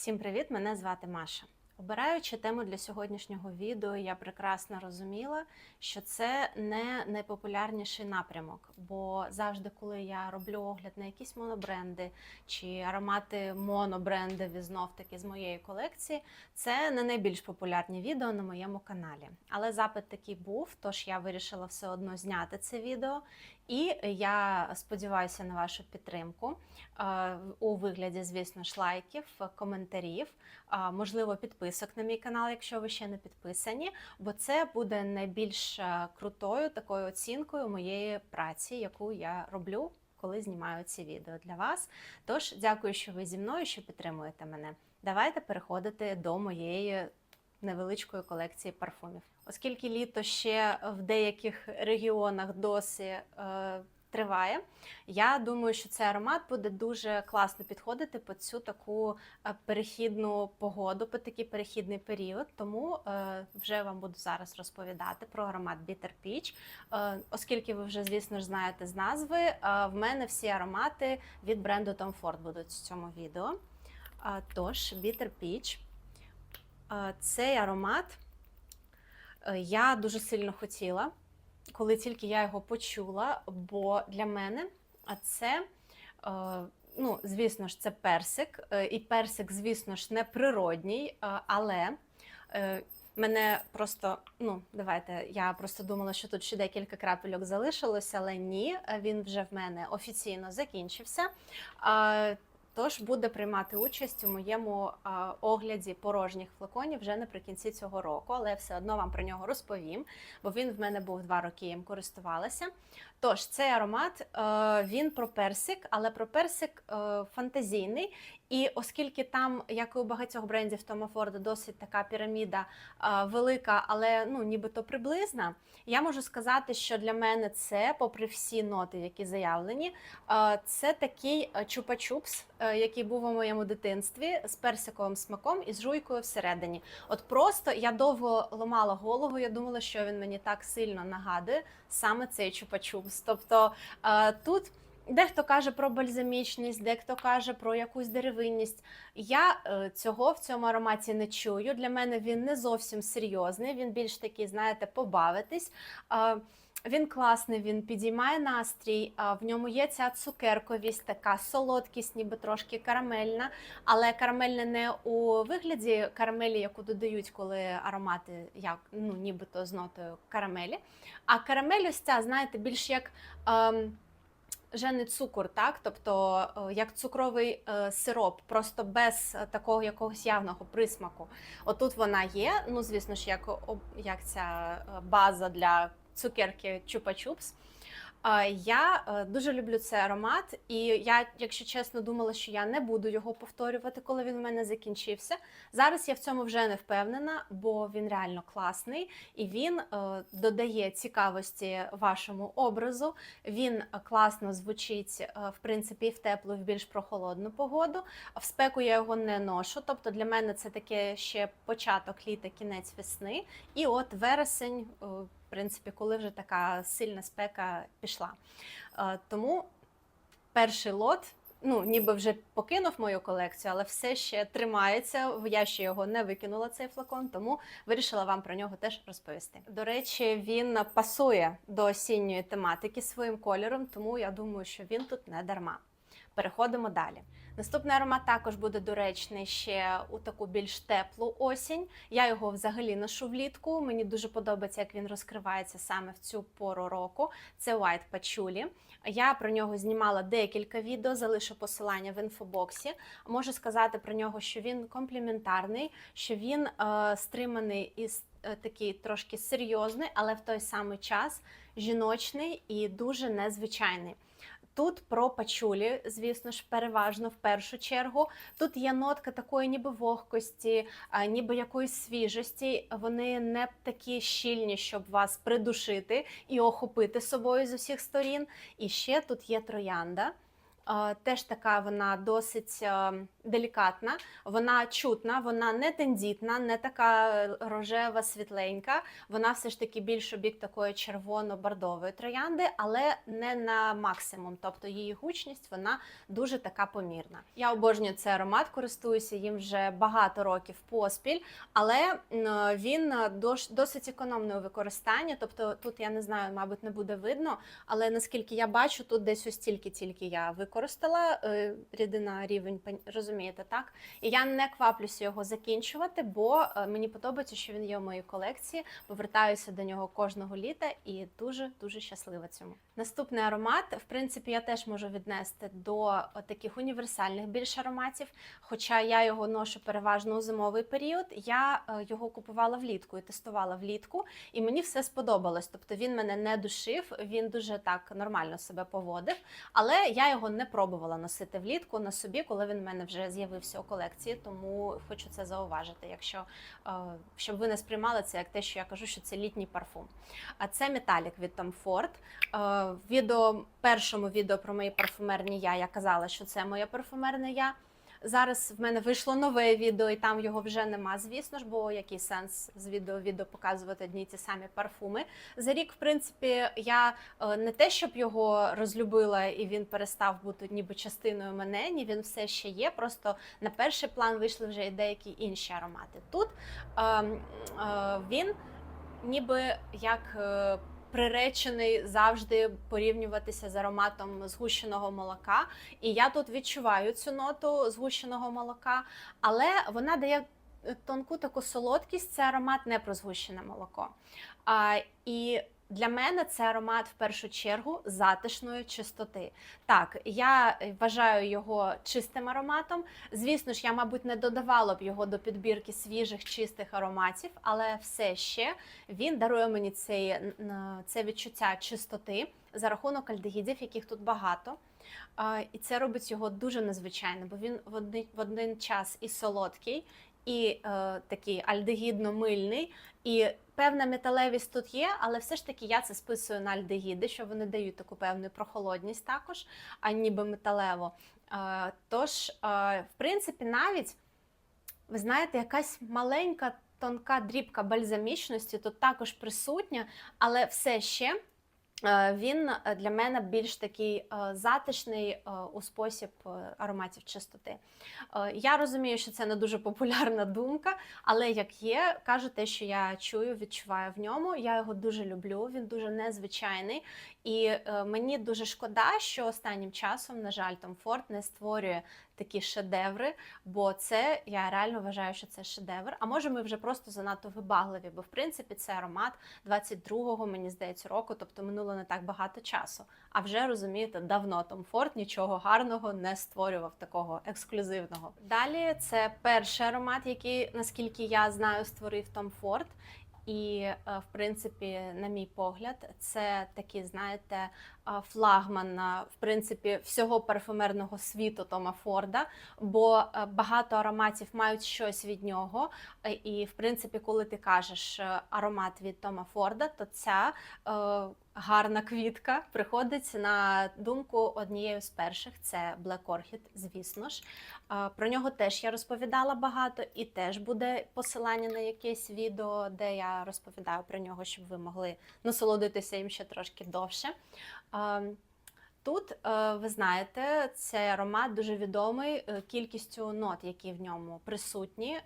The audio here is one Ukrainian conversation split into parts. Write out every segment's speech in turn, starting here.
Всім привіт! Мене звати Маша. Обираючи тему для сьогоднішнього відео, я прекрасно розуміла, що це не найпопулярніший напрямок, бо завжди, коли я роблю огляд на якісь монобренди чи аромати монобрендові знов таки з моєї колекції, це не найбільш популярні відео на моєму каналі. Але запит такий був, тож я вирішила все одно зняти це відео. І я сподіваюся на вашу підтримку у вигляді, звісно ж, лайків, коментарів, можливо, підписок на мій канал, якщо ви ще не підписані, бо це буде найбільш е, крутою такою оцінкою моєї праці, яку я роблю. Коли знімаю ці відео для вас. Тож дякую, що ви зі мною, що підтримуєте мене. Давайте переходити до моєї невеличкої колекції парфумів. Оскільки літо ще в деяких регіонах досі е, триває, я думаю, що цей аромат буде дуже класно підходити по цю таку е, перехідну погоду, по такий перехідний період. Тому е, вже вам буду зараз розповідати про аромат Bitter Peach. Е, оскільки ви вже, звісно ж, знаєте з назви, е, в мене всі аромати від бренду Tom Ford будуть в цьому відео. Е, Тож, Bitter Peach. Цей аромат е, я дуже сильно хотіла, коли тільки я його почула, бо для мене це, е, ну, звісно ж, це персик, е, і персик, звісно ж, не природній, але мене просто, ну, давайте, я просто думала, що тут ще декілька крапельок залишилося, але ні, він вже в мене офіційно закінчився. Тож буде приймати участь у моєму огляді порожніх флаконів вже наприкінці цього року, але все одно вам про нього розповім, бо він в мене був два роки, їм користувалася. Тож цей аромат е, він про персик, але про персик е, фантазійний. І оскільки там, як і у багатьох брендів Тома Форда, досить така піраміда е, велика, але ну нібито приблизна, я можу сказати, що для мене це, попри всі ноти, які заявлені, е, це такий е, чупа-чупс, е, який був у моєму дитинстві з персиковим смаком і з жуйкою всередині. От просто я довго ламала голову. Я думала, що він мені так сильно нагадує саме цей чупа-чупс. Тобто е, тут. Дехто каже про бальзамічність, дехто каже про якусь деревинність. Я е, цього в цьому ароматі не чую. Для мене він не зовсім серйозний, він більш такий, знаєте, побавитись. Він класний, він підіймає настрій. В ньому є ця цукерковість, така солодкість, ніби трошки карамельна, але карамельна не у вигляді карамелі, яку додають, коли аромати як ну, нібито з нотою карамелі. А карамель ось ця, знаєте, більш як. Ем, вже не цукор, так? Тобто е, як цукровий е, сироп, просто без е, такого якогось явного присмаку. Отут вона є. Ну, звісно ж, як, як ця база для цукерки Чупа-Чупс. Я е, дуже люблю цей аромат, і я, якщо чесно, думала, що я не буду його повторювати, коли він в мене закінчився. Зараз я в цьому вже не впевнена, бо він реально класний і він е, додає цікавості вашому образу. Він е, класно звучить, в принципі, в теплу, в більш прохолодну погоду. В спеку я його не ношу. Тобто для мене це таке ще початок літа, кінець весни. І от вересень, принципі, коли вже така сильна спека пішла. Е, Тому перший лот. Ну, ніби вже покинув мою колекцію, але все ще тримається. Я ще його не викинула цей флакон, тому вирішила вам про нього теж розповісти. До речі, він пасує до осінньої тематики своїм кольором, тому я думаю, що він тут не дарма. Переходимо далі. Наступний аромат також буде доречний ще у таку більш теплу осінь. Я його взагалі ношу влітку. Мені дуже подобається, як він розкривається саме в цю пору року. Це White Patchouli. Я про нього знімала декілька відео, залишу посилання в інфобоксі. Можу сказати про нього, що він компліментарний, що він е, стриманий і е, такий трошки серйозний, але в той самий час жіночний і дуже незвичайний. Тут про пачулі, звісно ж, переважно в першу чергу. Тут є нотка такої ніби вогкості, ніби якоїсь свіжості. Вони не такі щільні, щоб вас придушити і охопити собою з усіх сторін. І ще тут є троянда. Е, Теж така вона досить е, делікатна, вона чутна, вона не тендітна, не така е, рожева, світленька. Вона все ж таки більш у бік такої червоно-бордової троянди, але не на максимум. Тобто її гучність вона дуже така помірна. Я обожнюю цей аромат, користуюся їм вже багато років поспіль, але він досить економний у використанні. Тобто тут я не знаю, мабуть, не буде видно, але наскільки я бачу, тут десь ось стільки тільки я використала е, рідина рівень, розумієте, так? І я не кваплюся його закінчувати, бо е, мені подобається, що він є в моїй колекції. Повертаюся до нього кожного літа і дуже дуже щаслива цьому. Наступний аромат, в принципі, я теж можу віднести до е, таких універсальних більш ароматів. Хоча я його ношу переважно у зимовий період, я його купувала влітку і тестувала влітку, і мені все сподобалось. Тобто він мене не душив, він дуже так нормально себе поводив. Але я його не пробувала носити влітку на собі, коли він в мене вже з'явився у колекції. Тому хочу це зауважити, якщо е, щоб ви не сприймали це як те, що я кажу, що це літній парфум. А це металік від Tom Ford. Е, В відео першому відео про мої парфумерні я я казала, що це моє парфумерне я. Зараз в мене вийшло нове відео, і там його вже нема, звісно ж, бо який сенс з відео відео показувати одні ті самі парфуми. За рік, в принципі, я е, не те, щоб його розлюбила і він перестав бути ніби частиною мене, ні він все ще є. Просто на перший план вийшли вже і деякі інші аромати. Тут е, е, він ніби як. Е, Приречений завжди порівнюватися з ароматом згущеного молока. І я тут відчуваю цю ноту згущеного молока, але вона дає тонку таку солодкість. Це аромат не про згущене молоко. А, і для мене це аромат в першу чергу затишної чистоти. Так, я вважаю його чистим ароматом. Звісно ж, я, мабуть, не додавала б його до підбірки свіжих чистих ароматів, але все ще він дарує мені цей, це відчуття чистоти за рахунок альдегідів, яких тут багато. І це робить його дуже незвичайним, бо він в один час і солодкий, і е, такий альдегідно-мильний, і певна металевість тут є, але все ж таки я це списую на альдегіди, що вони дають таку певну прохолодність також, а ніби металево. Е, Тож, е, в принципі, навіть ви знаєте, якась маленька тонка дрібка бальзамічності тут також присутня, але все ще. Е, Він е, для мене більш такий е, затишний у спосіб ароматів чистоти. Я розумію, що це не дуже популярна думка, але як є, кажу те, що я чую, відчуваю в ньому. Я його дуже люблю, він дуже незвичайний. І е, мені дуже шкода, що останнім часом, на жаль, Tom Ford не створює такі шедеври, бо це я реально вважаю, що це шедевр. А може, ми вже просто занадто вибагливі, бо в принципі це аромат 22-го, мені здається, року, тобто минуло не так багато часу. А вже розумієте, давно Tom Ford нічого гарного не створював такого ексклюзивного. Далі це перший аромат, який, наскільки я знаю, створив Tom Ford. І, е, в принципі, на мій погляд, це такі, знаєте, флагман е, в принципі всього парфумерного світу Тома Форда, бо е, багато ароматів мають щось від нього. Е, І, в принципі, коли ти кажеш е, аромат від Тома Форда, то ця гарна квітка приходить на думку однією з перших. Це Black Orchid, звісно ж. Про нього теж я розповідала багато, і теж буде посилання на якесь відео, де я розповідаю про нього, щоб ви могли насолодитися їм ще трошки довше. Тут, е, ви знаєте, цей аромат дуже відомий е, кількістю нот, які в ньому присутні, е,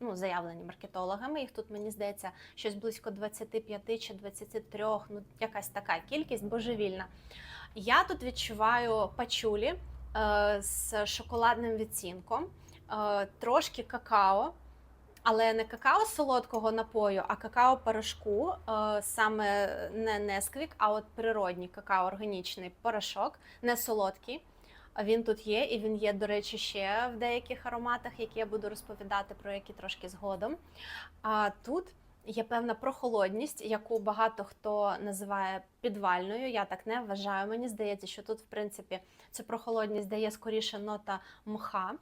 ну, заявлені маркетологами. Їх тут, мені здається, щось близько 25 чи 23, ну, якась така кількість божевільна. Я тут відчуваю пачулі з шоколадним відцінком, трошки какао, але не какао солодкого напою, а какао порошку, е, саме не Несквік, а от природній какао органічний порошок, не солодкий. Він тут є, і він є, до речі, ще в деяких ароматах, які я буду розповідати про які трошки згодом. А тут є певна прохолодність, яку багато хто називає підвальною. Я так не вважаю. Мені здається, що тут, в принципі, цю прохолодність дає скоріше нота мха.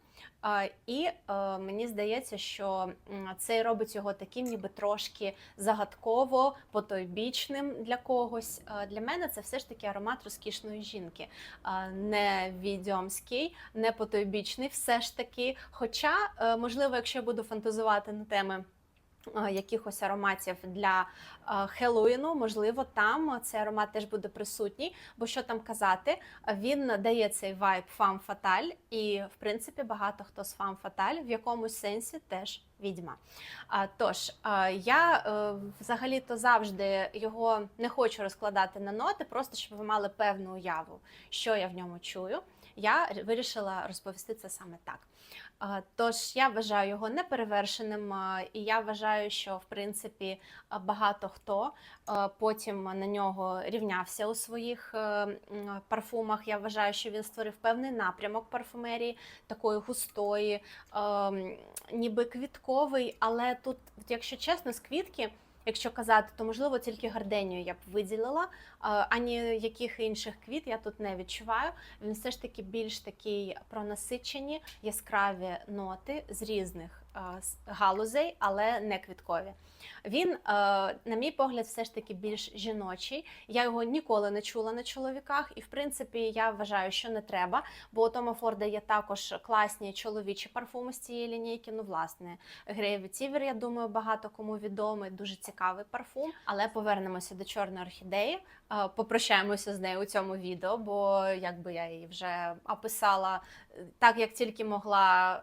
І е, мені здається, що це робить його таким, ніби трошки загадково, потойбічним для когось. Для мене це все ж таки аромат розкішної жінки, не відьомський, не потойбічний, все ж таки. Хоча, е, можливо, якщо я буду фантазувати на теми. Е, Якихось ароматів для е, Хеллоїну, можливо, там цей аромат теж буде присутній. Бо що там казати, він дає цей вайб фам фаталь, і в принципі багато хто з фам фаталь в якомусь сенсі теж відьма. Тож я е, взагалі-то завжди його не хочу розкладати на ноти, просто щоб ви мали певну уяву, що я в ньому чую. Я вирішила розповісти це саме так. Тож я вважаю його неперевершеним, і я вважаю, що в принципі багато хто потім на нього рівнявся у своїх е, парфумах. Я вважаю, що він створив певний напрямок парфумерії, такої густої, ем, ніби квітковий, але тут, якщо чесно, з квітки. Якщо казати, то можливо тільки гарденію я б виділила, ані яких інших квіт я тут не відчуваю. Він все ж таки більш такий пронасичені, яскраві ноти з різних галузей, але не квіткові. Він, е, на мій погляд, все ж таки більш жіночий. Я його ніколи не чула на чоловіках, і в принципі я вважаю, що не треба, бо у Тома Форда є також класні чоловічі парфуми з цієї лінійки. Ну, власне, Грей Ветівер, я думаю, багато кому відомий, дуже цікавий парфум. Але повернемося до чорної орхідеї. Е, Попрощаємося з нею у цьому відео, бо якби я її вже описала е, так, як тільки могла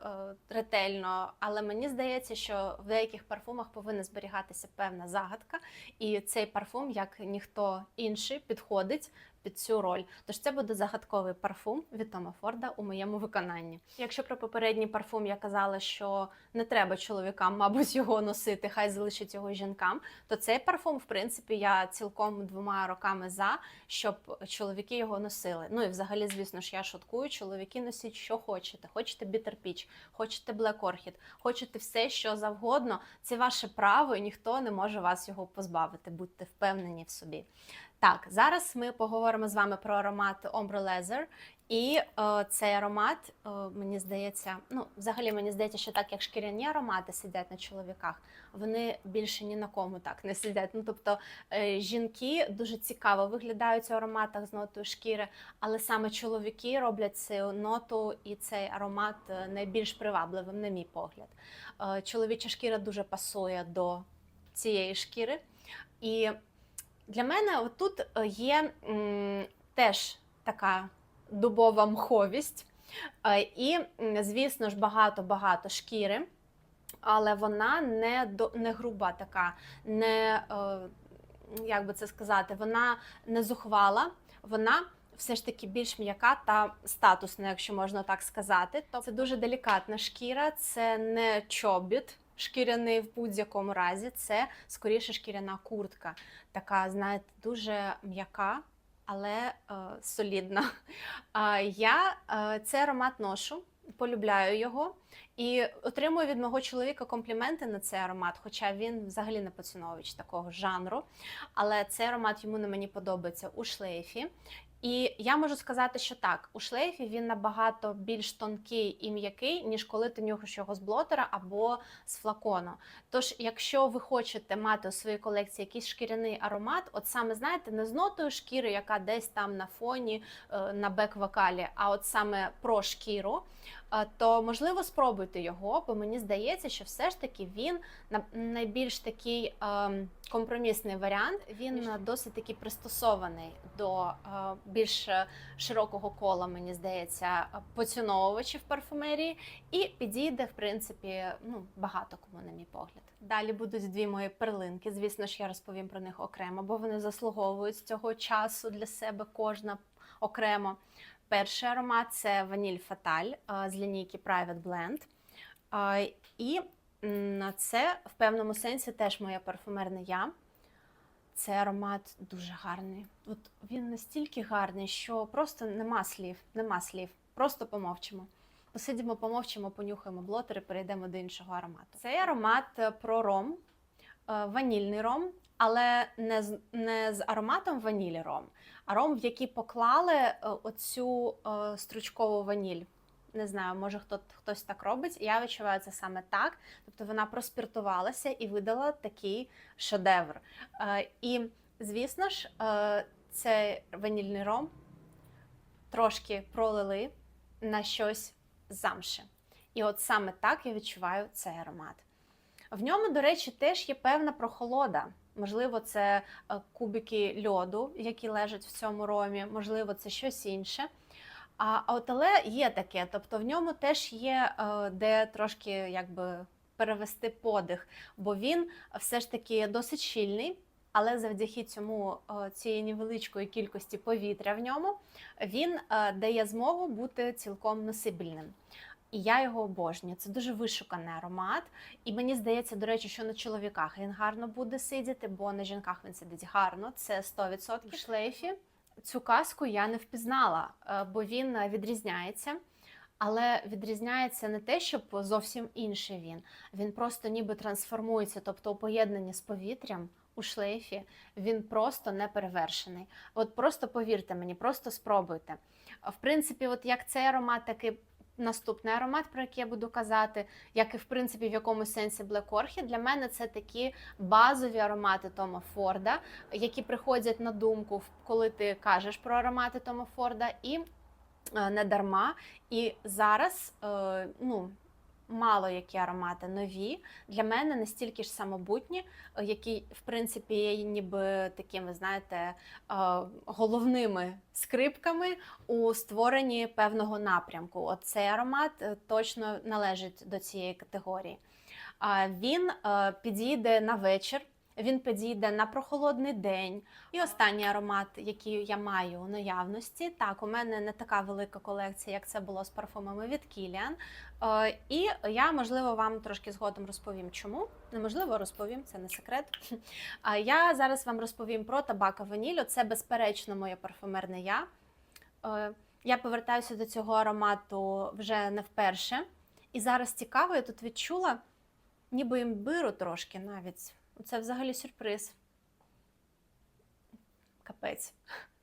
ретельно. Але мені здається, що в деяких парфумах повинна зберігатися певна загадка, і цей парфум, як ніхто інший, підходить під цю роль. Тож це буде загадковий парфум від Тома Форда у моєму виконанні. Якщо про попередній парфум я казала, що не треба чоловікам, мабуть, його носити, хай залишить його жінкам, то цей парфум, в принципі, я цілком двома роками за, щоб чоловіки його носили. Ну і взагалі, звісно ж, я шуткую. Чоловіки носіть, що хочете. Хочете Peach, хочете Orchid, хочете все, що завгодно. Це ваше право, і ніхто не може вас його позбавити. Будьте впевнені в собі. Так, зараз ми поговоримо з вами про аромат Ombre Leather. І е, цей аромат, е, мені здається, ну, взагалі мені здається, що так як шкіряні аромати сидять на чоловіках, вони більше ні на кому так не сидять. Ну, тобто е, жінки дуже цікаво виглядають у ароматах з нотою шкіри, але саме чоловіки роблять цю ноту і цей аромат е, найбільш привабливим, на мій погляд. Е, чоловіча шкіра дуже пасує до цієї шкіри. І для мене отут е, є м, теж така дубова мховість, Е, і, звісно ж, багато-багато шкіри, але вона не, не груба така, не, е, як би це сказати, вона не зухвала, вона все ж таки більш м'яка та статусна, якщо можна так сказати. Тобто це дуже делікатна шкіра, це не чобіт. Шкіряний в будь-якому разі, це скоріше шкіряна куртка, така, знаєте, дуже м'яка, але е, солідна. Е, я е, цей аромат ношу, полюбляю його і отримую від мого чоловіка компліменти на цей аромат, хоча він взагалі не поціновувач такого жанру. Але цей аромат йому на мені подобається у шлейфі. І я можу сказати, що так, у шлейфі він набагато більш тонкий і м'який, ніж коли ти нюхаєш його з блотера або з флакону. Тож, якщо ви хочете мати у своїй колекції якийсь шкіряний аромат, от саме знаєте, не з нотою шкіри, яка десь там на фоні е, на бек-вокалі, а от саме про шкіру, то можливо спробуйте його, бо мені здається, що все ж таки він найбільш такий ем, компромісний варіант. Він е, досить таки пристосований до е, більш е, широкого кола, мені здається, поціновувачів парфумерії, і підійде, в принципі, ну багато кому, на мій погляд. Далі будуть дві мої перлинки. Звісно ж, я розповім про них окремо, бо вони заслуговують цього часу для себе кожна окремо. Перший аромат це ваніль Фаталь з лінійки Private Blend. І це в певному сенсі теж моє парфумерне я. Цей аромат дуже гарний. От він настільки гарний, що просто нема слів, нема слів. Просто помовчимо. Посидимо, помовчимо, понюхаємо блотер і перейдемо до іншого аромату. Цей аромат е, про ром. е, ванільний ром, але не з, не з ароматом ванілі ром, а ром, в який поклали е, оцю е, стручкову ваніль. Не знаю, може хто, хтось так робить. Я відчуваю це саме так. Тобто вона проспіртувалася і видала такий шедевр. Е, і, звісно ж, цей ванільний ром трошки пролили на щось замше. І от саме так я відчуваю цей аромат. В ньому, до речі, теж є певна прохолода. Можливо, це е, кубики льоду, які лежать в цьому ромі, можливо, це щось інше. А от але є таке, тобто в ньому теж є е, де трошки якби перевести подих, бо він все ж таки досить щільний, але завдяки цьому е, цієї невеличкої кількості повітря в ньому він дає змогу бути цілком носибельним. І я його обожнюю. Це дуже вишуканий аромат. І мені здається, до речі, що на чоловіках він гарно буде сидіти, бо на жінках він сидить гарно. Це 100% в шлейфі. Цю казку я не впізнала, е, бо він е, відрізняється. Але відрізняється не те, щоб зовсім інший він. Він просто ніби трансформується, тобто у поєднанні з повітрям у шлейфі він просто не перевершений. От просто повірте мені, просто спробуйте. В принципі, от як цей аромат, так і наступний аромат, про який я буду казати, як і в принципі в якомусь сенсі Black Orchid, для мене це такі базові аромати Тома Форда, які приходять на думку, коли ти кажеш про аромати Тома Форда, і е, не дарма. І зараз е, ну, мало які аромати нові. Для мене настільки ж самобутні, е, які, в принципі, є ніби такими, знаєте, е, головними скрипками у створенні певного напрямку. От цей аромат е, точно належить до цієї категорії. Він підійде на вечір. Він підійде на прохолодний день. І останній аромат, який я маю у наявності. Так, у мене не така велика колекція, як це було з парфумами від Kilian. Е, І я, можливо, вам трошки згодом розповім, чому. Неможливо, розповім, це не секрет. А я зараз вам розповім про табака ваніль. Це, безперечно, моє парфумерне я. Е, Я повертаюся до цього аромату вже не вперше. І зараз цікаво, я тут відчула ніби імбиру трошки навіть. Це взагалі сюрприз. Капець.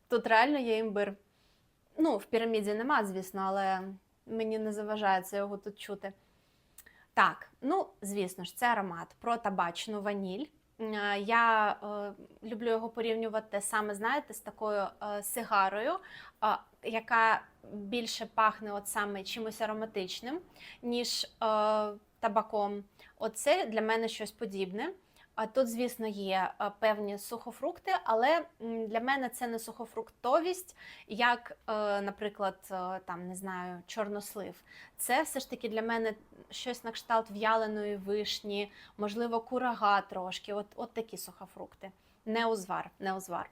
Тут реально є імбир. Ну, в піраміді нема, звісно, але мені не заважає це його тут чути. Так, ну, звісно ж, це аромат про табачну ваніль. Я е, люблю його порівнювати саме, знаєте, з такою е, сигарою, е, яка більше пахне от саме чимось ароматичним, ніж е, табаком. Оце для мене щось подібне. А тут, звісно, є е, певні сухофрукти, але для мене це не сухофруктовість, як, е, наприклад, е, там не знаю, чорнослив. Це все ж таки для мене щось на кшталт в'яленої вишні, можливо, курага трошки. От, от такі сухофрукти. Не узвар, не узвар.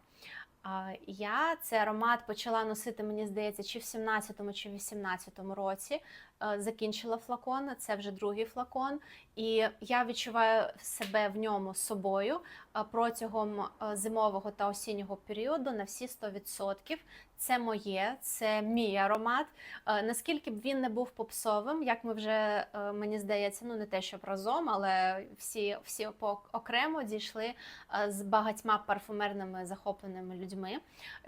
Я цей аромат почала носити, мені здається, чи в 17-му, чи в 18-му році. Е, Закінчила флакон, це вже другий флакон, і я відчуваю себе в ньому собою е, протягом е, зимового та осіннього періоду на всі 100%. Це моє, це мій аромат. Наскільки б він не був попсовим, як ми вже мені здається, ну не те, щоб разом, але всі, всі окремо дійшли з багатьма парфумерними захопленими людьми.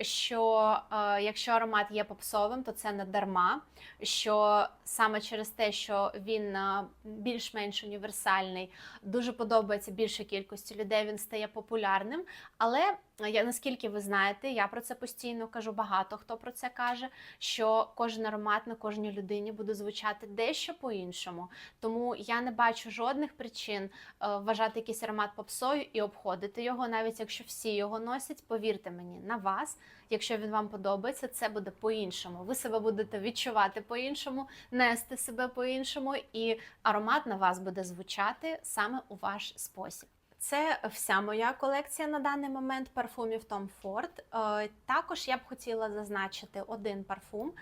Що якщо аромат є попсовим, то це не дарма. Що саме через те, що він е, більш-менш універсальний, дуже подобається більшій кількості людей, він стає популярним. Але я наскільки ви знаєте, я про це постійно кажу, багато хто про це каже, що кожен аромат на кожній людині буде звучати дещо по-іншому. Тому я не бачу жодних причин е, вважати якийсь аромат попсою і обходити його, навіть якщо всі його носять. Повірте мені, на вас, якщо він вам подобається, це буде по-іншому. Ви себе будете відчувати по-іншому, нести себе по-іншому, і аромат на вас буде звучати саме у ваш спосіб. Це вся моя колекція на даний момент парфумів Tom Ford. Е, Також я б хотіла зазначити один парфум,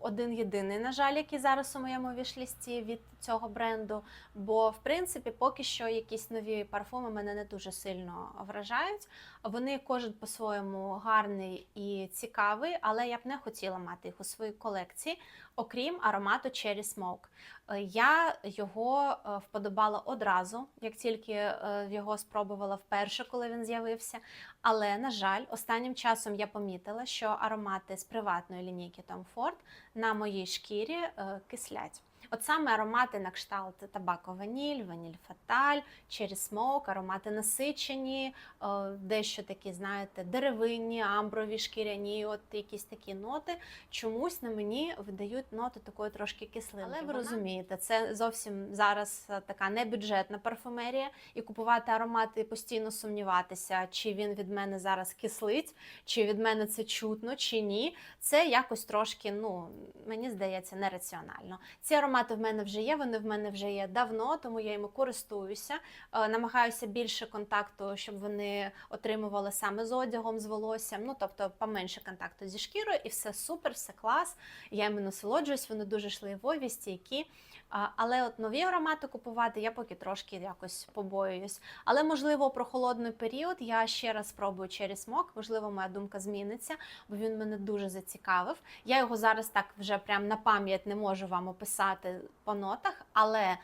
один єдиний, на жаль, який зараз у моєму вішлісті від цього бренду. Бо, в принципі, поки що якісь нові парфуми мене не дуже сильно вражають. Вони кожен по-своєму гарний і цікавий, але я б не хотіла мати їх у своїй колекції, окрім аромату Cherry Smoke. Е, Я його е, вподобала одразу, як тільки е, його спробувала вперше, коли він з'явився. Але, на жаль, останнім часом я помітила, що аромати з приватної лінійки Tom Ford на моїй шкірі кислять. От саме аромати на кшталт табако ваніль, ваніль фаталь, черрі смоук, аромати насичені, е, дещо такі, знаєте, деревинні, амброві, шкіряні, от якісь такі ноти. Чомусь на мені видають ноти такої трошки кислинки. Але ви розумієте, це зовсім зараз е, така небюджетна парфумерія, і купувати аромати і постійно сумніватися, чи він від мене зараз кислить, чи від мене це чутно, чи ні. Це якось трошки, ну мені здається, нераціонально. Ці аромати в мене вже є, вони в мене вже є давно, тому я їм користуюся. Е, намагаюся більше контакту, щоб вони отримували саме з одягом, з волоссям. Ну тобто поменше контакту зі шкірою, і все супер, все клас. Я їм насолоджуюсь, вони дуже шливові, стійкі. Але от нові аромати купувати я поки трошки якось побоююсь. Але можливо, про холодний період я ще раз спробую Cherry Smoke, Можливо, моя думка зміниться, бо він мене дуже зацікавив. Я його зараз так вже прям на пам'ять не можу вам описати по нотах, але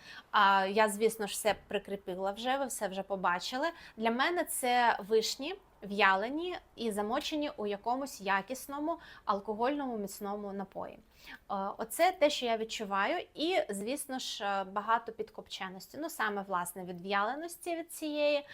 я, звісно ж, все прикріпила вже. Ви все вже побачили. Для мене це вишні. В'ялені і замочені у якомусь якісному алкогольному міцному напої. Е, Оце те, що я відчуваю, і, звісно ж, е, багато підкопченості. Ну, саме власне від в'яленості від цієї е,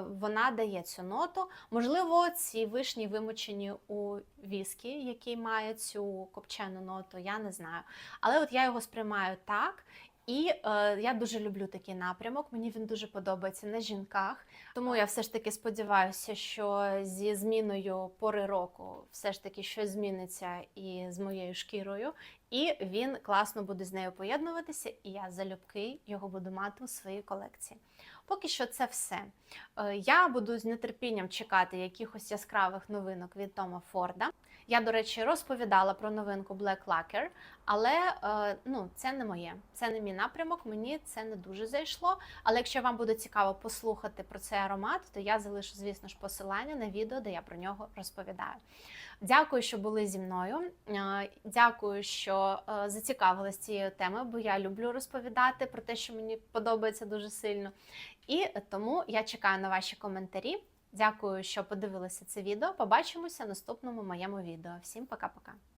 вона дає цю ноту. Можливо, ці вишні вимочені у віскі, який має цю копчену ноту, я не знаю. Але от я його сприймаю так. І е, я дуже люблю такий напрямок. Мені він дуже подобається на жінках. Тому я все ж таки сподіваюся, що зі зміною пори року все ж таки щось зміниться і з моєю шкірою, і він класно буде з нею поєднуватися, і я залюбки його буду мати у своїй колекції. Поки що це все. Е, Я буду з нетерпінням чекати якихось яскравих новинок від Тома Форда. Я, до речі, розповідала про новинку Black Lacquer, але е, ну, це не моє, це не мій напрямок, мені це не дуже зайшло. Але якщо вам буде цікаво послухати про цей аромат, то я залишу, звісно ж, посилання на відео, де я про нього розповідаю. Дякую, що були зі мною. Е, Дякую, що е, зацікавились цією темою, бо я люблю розповідати про те, що мені подобається дуже сильно. І тому я чекаю на ваші коментарі. Дякую, що подивилися це відео. Побачимося в наступному моєму відео. Всім пока-пока.